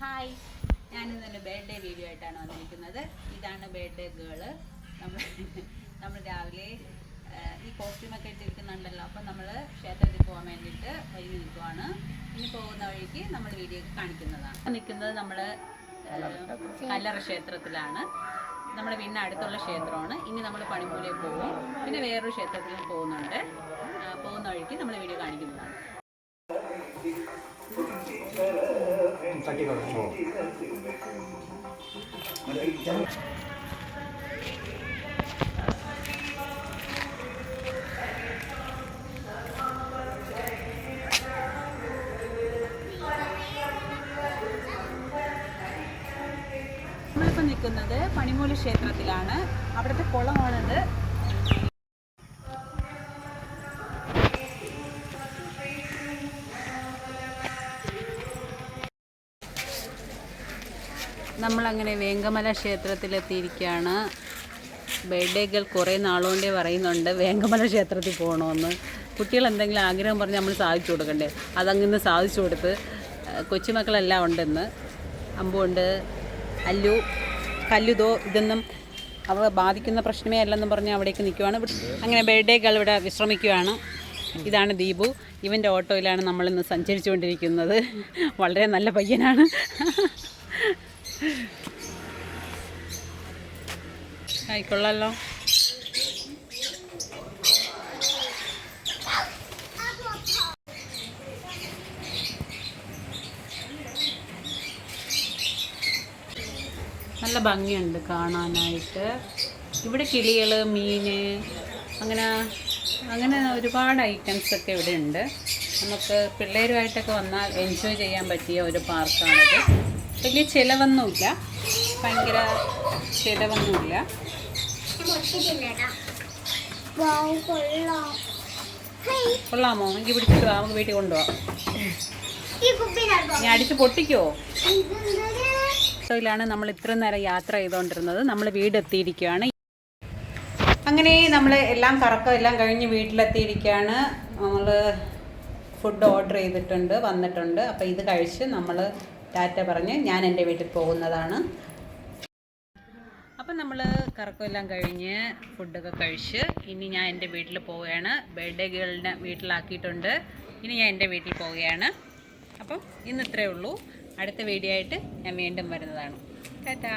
Hi. ഞാനിന്നൊരു birthday video ആയിട്ടാണ് വന്നിരിക്കുന്നത്. ഇതാണ് ബർത്ത്ഡേ ഗേൾ. നമ്മൾ നമ്മൾ രാവിലെ ഈ കോസ്റ്റ്യൂമൊക്കെ ഇട്ടിരിക്കുന്നുണ്ടല്ലോ. അപ്പം നമ്മൾ ക്ഷേത്രത്തിൽ പോകാൻ വേണ്ടിയിട്ട് വഴി നിൽക്കുവാണ്. ഇനി പോകുന്ന വഴിക്ക് നമ്മൾ വീഡിയോ കാണിക്കുന്നതാണ്. നിൽക്കുന്നത് നമ്മൾ കല്ലറ ക്ഷേത്രത്തിലാണ്. നമ്മുടെ വീടിന് അടുത്തുള്ള ക്ഷേത്രമാണ്. ഇനി നമ്മൾ പണിമൂലയിൽ പോകും. പിന്നെ വേറൊരു ക്ഷേത്രത്തിലും പോകുന്നുണ്ട്. പോകുന്ന വഴിക്ക് നമ്മൾ വീഡിയോ കാണിക്കുന്നതാണ് നമ്മളിപ്പോൾ നിൽക്കുന്നത് പണിമൂല ക്ഷേത്രത്തിലാണ്. അവിടുത്തെ കുളമാണിത്. നമ്മളങ്ങനെ വേങ്കമല ക്ഷേത്രത്തിലെത്തിയിരിക്കുകയാണ് ബർത്ത്ഡേകൾ കുറേ നാളുകൊണ്ടേ പറയുന്നുണ്ട് വേങ്കമല ക്ഷേത്രത്തിൽ പോകണമെന്ന് കുട്ടികൾ എന്തെങ്കിലും ആഗ്രഹം പറഞ്ഞ് നമ്മൾ സാധിച്ചു കൊടുക്കണ്ടേ? അതങ്ങനെ സാധിച്ചു കൊടുത്ത് കൊച്ചുമക്കളെല്ലാം ഉണ്ടെന്ന്. അമ്പുണ്ട് അല്ലു കല്ലുതോ ഇതൊന്നും അവ ബാധിക്കുന്ന പ്രശ്നമേ അല്ലെന്നും പറഞ്ഞ് അവിടേക്ക് നിൽക്കുവാണ് അങ്ങനെ ബർത്ത്ഡേകൾ ഇവിടെ വിശ്രമിക്കുകയാണ് ഇതാണ് ദീപു. ഇവന്റെ ഓട്ടോയിലാണ് നമ്മളിന്ന് സഞ്ചരിച്ചുകൊണ്ടിരിക്കുന്നത്. വളരെ നല്ല പയ്യനാണ്. ആയിക്കൊള്ളല്ലോ നല്ല ഭംഗിയുണ്ട് കാണാനായിട്ട്. ഇവിടെ കിളികൾ മീന് അങ്ങനെ അങ്ങനെ ഒരുപാട് ഐറ്റംസ് ഒക്കെ ഇവിടെ ഉണ്ട് നമുക്ക് പിള്ളേരുമായിട്ടൊക്കെ വന്നാൽ എൻജോയ് ചെയ്യാൻ പറ്റിയ ഒരു പാർക്കാണിത് വലിയ ചിലവൊന്നുമില്ല. ഭയങ്കര ചിലവൊന്നുമില്ല. കൊള്ളാമോ? എനിക്ക് പിടിച്ചിട്ട് നമുക്ക് വീട്ടിൽ കൊണ്ടുപോവാം ഞാൻ അടിച്ച് പൊട്ടിക്കോ? ാണ് നമ്മൾ ഇത്ര നേരം യാത്ര ചെയ്തുകൊണ്ടിരുന്നത് നമ്മൾ വീടെത്തിയിരിക്കുകയാണ്. അങ്ങനെ നമ്മൾ എല്ലാം കറക്കം എല്ലാം കഴിഞ്ഞ് വീട്ടിലെത്തിയിരിക്കുകയാണ്. നമ്മൾ ഫുഡ് ഓർഡർ ചെയ്തിട്ടുണ്ട് വന്നിട്ടുണ്ട്. അപ്പോൾ ഇത് കഴിച്ച് നമ്മൾ ടാറ്റ പറഞ്ഞ് ഞാൻ എന്റെ വീട്ടിൽ പോകുന്നതാണ്. അപ്പം നമ്മൾ കറക്കമെല്ലാം കഴിഞ്ഞ് ഫുഡൊക്കെ കഴിച്ച് ഇനി ഞാൻ എന്റെ വീട്ടിൽ പോവുകയാണ്. ബർത്ത്ഡേ ഗേളിനെ വീട്ടിലാക്കിയിട്ടുണ്ട്. ഇനി ഞാൻ എന്റെ വീട്ടിൽ പോവുകയാണ്. അപ്പം ഇന്ന് ഇത്രയേ ഉള്ളൂ. അടുത്ത വീഡിയോ ആയിട്ട് ഞാൻ വീണ്ടും വരുന്നതാണ്. ടാറ്റാ.